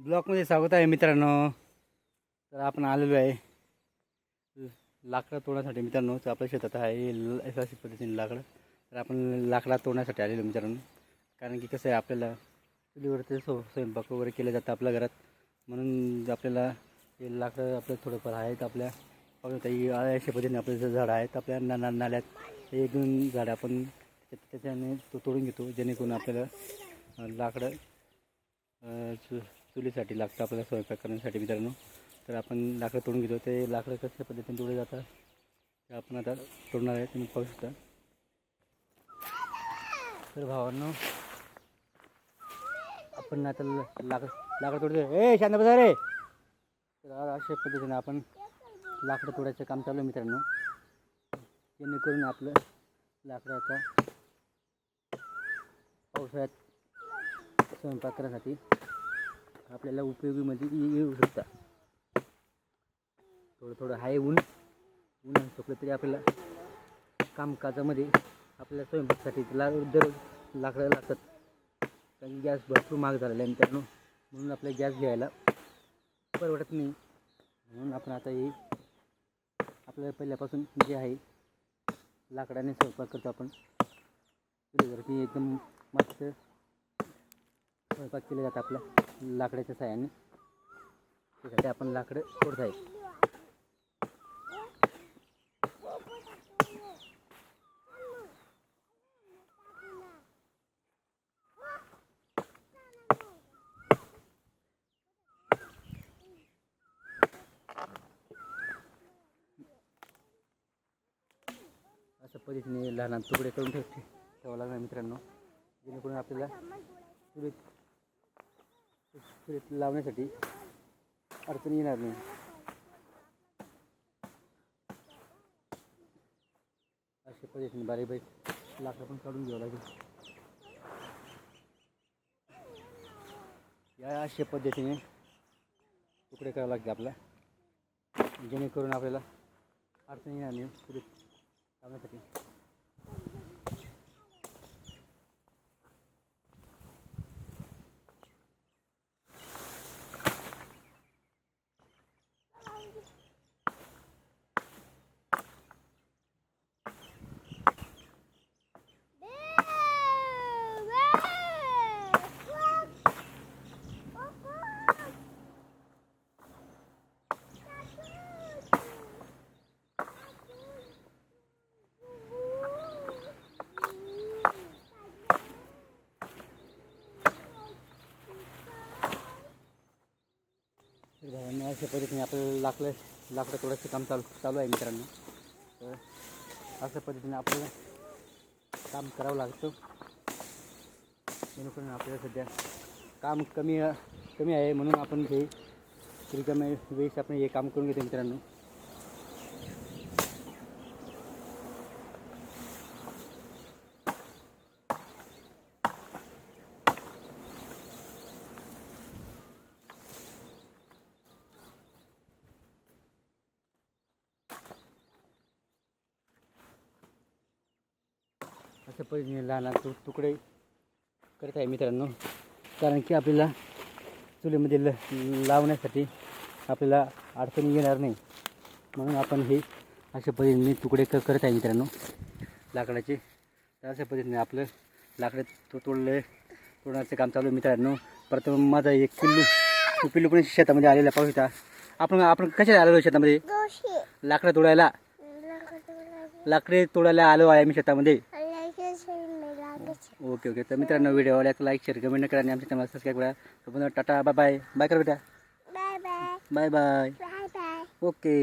ब्लॉकमध्ये स्वागत आहे मित्रांनो. तर आपण आलेलो आहे लाकडं तोडण्यासाठी मित्रांनो. तर आपल्या शेतात आहे ल- अशा पद्धतीने लाकडं. तर आपण लाकडा तोडण्यासाठी आलेलो मित्रांनो. कारण की कसं आहे आपल्याला चुलीवरती सो स्वयंपाक वगैरे केलं जातं आपल्या घरात. म्हणून आपल्याला हे लाकडं आपलं थोडंफार आहेत आपल्या पाहून अशा पद्धतीने आपले जे झाडं आहेत आपल्या ना ना- नाल्यात एक दोन झाडं आपण त्या- त्याच्याने तो तोडून घेतो जेणेकरून आपल्याला लाकडं चुलीसाठी लागतं आपल्याला स्वयंपाक करण्यासाठी मित्रांनो. तर आपण लाकडं तोडून घेतो. ते लाकडं कशा पद्धतीने तोडले जातात ते आपण आता तोडणार आहे. तुम्ही पाहू शकता. तर भावांनो आपण आता ल- लाकड लाकडं तोडतो ए शांत बसा रे. तर अशा पद्धतीने आपण लाकडं तोडायचं काम चालू आहे मित्रांनो. जेणेकरून आपलं लाकडाचा पावसाळ्यात स्वयंपाक करण्यासाठी आपल्याला उपयोगीमध्ये म्हणजे ये- येऊ शकता थोडं थोडं आहे ऊन ऊन आणि तरी आपल्याला कामकाजामध्ये आपल्या स्वयंपाकासाठी ला दर लाकडं लागतात. कारण गॅस भरपूर महाग झालेला आहे मित्रांनो. म्हणून आपल्याला गॅस घ्यायला परवडत नाही. म्हणून आपण आता हे आपल्याला पहिल्यापासून जे आहे लाकडाने स्वयंपाक करतो आपण. एकदम मस्त स्वयंपाक केला जातं आपला. लाकडाच्या साह्याने. त्यासाठी आपण लाकडं तोडता आहे अशा पद्धतीने लहान तुकडे करून ठेवते ठेवावं लागणार मित्रांनो. जेणेकरून आपल्याला चुलीत लावण्यासाठी अडचण येणार नाही. अशा पद्धतीने बारीक बारीक लाकडं पण काढून घ्यावं लागेल. या अशा पद्धतीने तुकडे करावे लागते आपल्या जेणेकरून आपल्याला अडचण येणार नाही चुलीत लावण्यासाठी. तर अशा पद्धतीने आपल्याला लाकडं लाकडं तोडायचं काम चालू चालू आहे मित्रांनो. तर अशा पद्धतीने आपल्याला काम करावं लागतं. जेणेकरून आपल्याला सध्या काम कमी कमी आहे म्हणून आपण हे रिकाम्या वेळेस आपण हे काम करून घेतो मित्रांनो. अशा पद्धतीने लहान लहान तु तुकडे करत आहे मित्रांनो. कारण की आपल्याला चुलीमध्ये ल लावण्यासाठी आपल्याला अडचणी येणार नाही. म्हणून आपण हे अशा पद्धतीने तुकडे क करत आहे मित्रांनो. लाकडाचे. तर अशा पद्धतीने आपलं लाकडं तो तोडले तोडण्याचं काम चालू आहे मित्रांनो. प्रथम माझा एक पिल्लू पिल्लू पण शेतामध्ये आलेला पाहू शकता. आपण आपण कशाला आलेलो शेतामध्ये? लाकडं तोडायला. लाकडे तोडायला. आलो आहे मी शेतामध्ये. ओके ओके तर मित्रांनो व्हिडिओ आवडल्यास लाईक शेअर कमेंट करा आणि आमच्या चॅनल सबस्क्राईब करा तोपर्यंत टाटा बाय बाय बाय करा बेटा. Bye bye Bye bye. Okay.